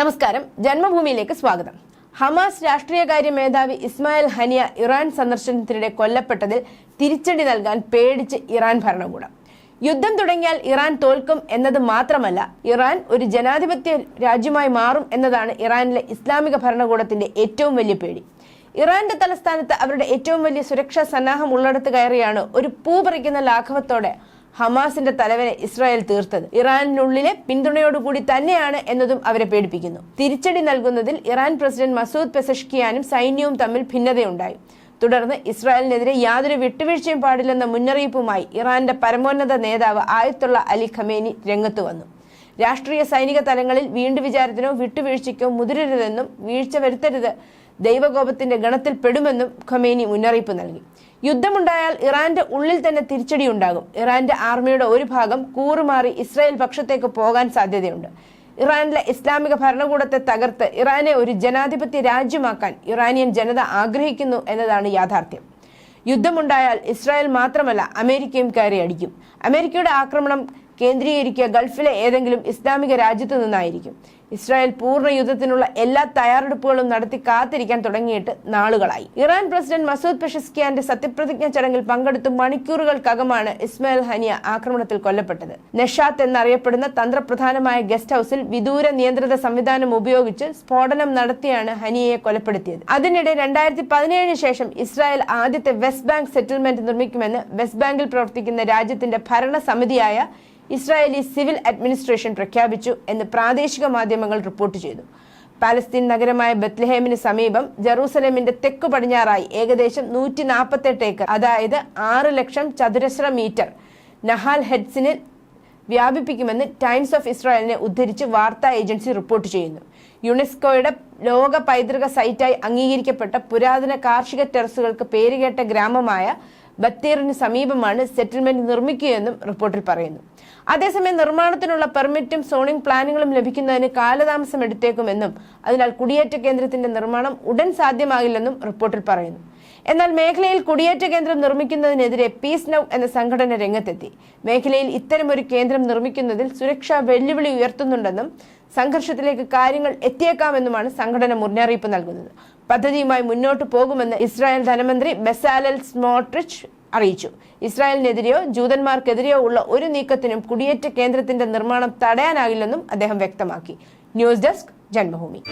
നമസ്കാരം. ജന്മഭൂമിയിലേക്ക് സ്വാഗതം. ഹമാസ് രാഷ്ട്രീയകാര്യ മേധാവി ഇസ്മായിൽ ഹനിയ ഇറാൻ സന്ദർശനത്തിനിടെ കൊല്ലപ്പെട്ടതിൽ തിരിച്ചടി നൽകാൻ പേടിച്ച് ഇറാൻ ഭരണകൂടം. യുദ്ധം തുടങ്ങിയാൽ ഇറാൻ തോൽക്കും എന്നത് മാത്രമല്ല ഇറാൻ ഒരു ജനാധിപത്യ രാജ്യമായി മാറും എന്നതാണ് ഇറാനിലെ ഇസ്ലാമിക ഭരണകൂടത്തിന്റെ ഏറ്റവും വലിയ പേടി. ഇറാന്റെ തലസ്ഥാനത്ത് അവരുടെ ഏറ്റവും വലിയ സുരക്ഷാ സന്നാഹം ഉള്ളിടത്ത് കയറിയാണ് ഒരു പൂ പറിക്കുന്ന ലാഘവത്തോടെ ഹമാസിന്റെ തലവനെ ഇസ്രായേൽ തീർത്തത്. ഇറാനിനുള്ളിലെ പിന്തുണയോടുകൂടി തന്നെയാണ് എന്നതും അവരെ പേടിപ്പിക്കുന്നു. തിരിച്ചടി നൽകുന്നതിൽ ഇറാൻ പ്രസിഡന്റ് മസൂദ് പെസഷ്കിയാനും സൈന്യവും തമ്മിൽ ഭിന്നതയുണ്ടായി. തുടർന്ന് ഇസ്രായേലിനെതിരെ യാതൊരു വിട്ടുവീഴ്ചയും പാടില്ലെന്ന മുന്നറിയിപ്പുമായി ഇറാന്റെ പരമോന്നത നേതാവ് ആയത്തുള്ള അലി ഖമേനി രംഗത്ത് വന്നു. രാഷ്ട്രീയ സൈനിക തലങ്ങളിൽ വീണ്ടു വിചാരത്തിനോ വിട്ടുവീഴ്ചയ്ക്കോ മുതിരരുതെന്നും വീഴ്ച വരുത്തരുത് ദൈവകോപത്തിന്റെ ഗണത്തിൽ പെടുമെന്നും ഖമേനി മുന്നറിയിപ്പ് നൽകി. യുദ്ധമുണ്ടായാൽ ഇറാന്റെ ഉള്ളിൽ തന്നെ തിരിച്ചടി ഉണ്ടാകും ഇറാന്റെ ആർമിയുടെ ഒരു ഭാഗം കൂറുമാറി ഇസ്രായേൽ പക്ഷത്തേക്ക് പോകാൻ സാധ്യതയുണ്ട്. ഇറാനിലെ ഇസ്ലാമിക ഭരണകൂടത്തെ തകർത്ത് ഇറാനെ ഒരു ജനാധിപത്യ രാജ്യമാക്കാൻ ഇറാനിയൻ ജനത ആഗ്രഹിക്കുന്നു എന്നതാണ് യാഥാർത്ഥ്യം. യുദ്ധമുണ്ടായാൽ ഇസ്രായേൽ മാത്രമല്ല അമേരിക്കയും കയറി അടിക്കും. അമേരിക്കയുടെ ആക്രമണം കേന്ദ്രീകരിക്കുക ഗൾഫിലെ ഏതെങ്കിലും ഇസ്ലാമിക രാജ്യത്തു നിന്നായിരിക്കും. ഇസ്രായേൽ പൂർണ യുദ്ധത്തിനുള്ള എല്ലാ തയ്യാറെടുപ്പുകളും നടത്തി കാത്തിരിക്കാൻ തുടങ്ങിയിട്ട് നാളുകളായി. ഇറാൻ പ്രസിഡന്റ് മസൂദ് പെഷസ്കിയാന്റെ സത്യപ്രതിജ്ഞ ചടങ്ങിൽ പങ്കെടുത്ത് മണിക്കൂറുകൾക്കകമാണ് ഇസ്മായിൽ ഹനിയ ആക്രമണത്തിൽ കൊല്ലപ്പെട്ടത്. നഷാത്ത് എന്നറിയപ്പെടുന്ന തന്ത്രപ്രധാനമായ ഗസ്റ്റ് ഹൌസിൽ വിദൂര നിയന്ത്രിത സംവിധാനം ഉപയോഗിച്ച് സ്ഫോടനം നടത്തിയാണ് ഹനിയയെ കൊലപ്പെടുത്തിയത്. അതിനിടെ രണ്ടായിരത്തി പതിനേഴിന് ശേഷം ഇസ്രായേൽ ആദ്യത്തെ വെസ്റ്റ് ബാങ്ക് സെറ്റിൽമെന്റ് നിർമ്മിക്കുമെന്ന് വെസ്റ്റ് ബാങ്കിൽ പ്രവർത്തിക്കുന്ന രാജ്യത്തിന്റെ ഭരണസമിതിയായ ഇസ്രായേലി സിവിൽ അഡ്മിനിസ്ട്രേഷൻ പ്രഖ്യാപിച്ചു എന്ന് പ്രാദേശിക മാധ്യമങ്ങൾ റിപ്പോർട്ട് ചെയ്തു. പാലസ്തീൻ നഗരമായ ബത്ലഹേമിന് സമീപം ജറൂസലേമിന്റെ തെക്കു പടിഞ്ഞാറായി ഏകദേശം നൂറ്റി നാൽപ്പത്തെട്ട് ഏക്കർ അതായത് ആറ് ലക്ഷം ചതുരശ്ര മീറ്റർ നഹാൽ ഹെഡ്സിന് വ്യാപിപ്പിക്കുമെന്ന് ടൈംസ് ഓഫ് ഇസ്രായേലിനെ ഉദ്ധരിച്ച് വാർത്താ ഏജൻസി റിപ്പോർട്ട് ചെയ്യുന്നു. യുനെസ്കോയുടെ ലോക പൈതൃക സൈറ്റായി അംഗീകരിക്കപ്പെട്ട പുരാതന കാർഷിക ടെറസുകൾക്ക് പേരുകേട്ട ഗ്രാമമായ ബത്തേറിന് സമീപമാണ് സെറ്റിൽമെന്റ് നിർമ്മിക്കുകയെന്നും റിപ്പോർട്ടിൽ പറയുന്നു. അതേസമയം നിർമ്മാണത്തിനുള്ള പെർമിറ്റും സോണിംഗ് പ്ലാനുകളും ലഭിക്കുന്നതിന് കാലതാമസം എടുത്തേക്കുമെന്നും അതിനാൽ കുടിയേറ്റ കേന്ദ്രത്തിന്റെ നിർമ്മാണം ഉടൻ സാധ്യമാകില്ലെന്നും റിപ്പോർട്ടിൽ പറയുന്നു. എന്നാൽ മേഖലയിൽ കുടിയേറ്റ കേന്ദ്രം നിർമ്മിക്കുന്നതിനെതിരെ പീസ് നൌ എന്ന സംഘടന രംഗത്തെത്തി. മേഖലയിൽ ഇത്തരമൊരു കേന്ദ്രം നിർമ്മിക്കുന്നതിൽ സുരക്ഷാ വെല്ലുവിളി ഉയർത്തുന്നുണ്ടെന്നും സംഘർഷത്തിലേക്ക് കാര്യങ്ങൾ എത്തിയേക്കാമെന്നുമാണ് സംഘടന മുന്നറിയിപ്പ് നൽകുന്നത്. പദ്ധതിയുമായി മുന്നോട്ട് പോകുമെന്ന് ഇസ്രായേൽ ധനമന്ത്രി ബെസാലൽ സ്മോട്രിച്ച് അറിയിച്ചു. ഇസ്രായേലിനെതിരെയോ ജൂതന്മാർക്കെതിരെയോ ഉള്ള ഒരു നീക്കത്തിനും കുടിയേറ്റ കേന്ദ്രത്തിന്റെ നിർമ്മാണം തടയാനാകില്ലെന്നും അദ്ദേഹം വ്യക്തമാക്കി. News desk Janmabhumi.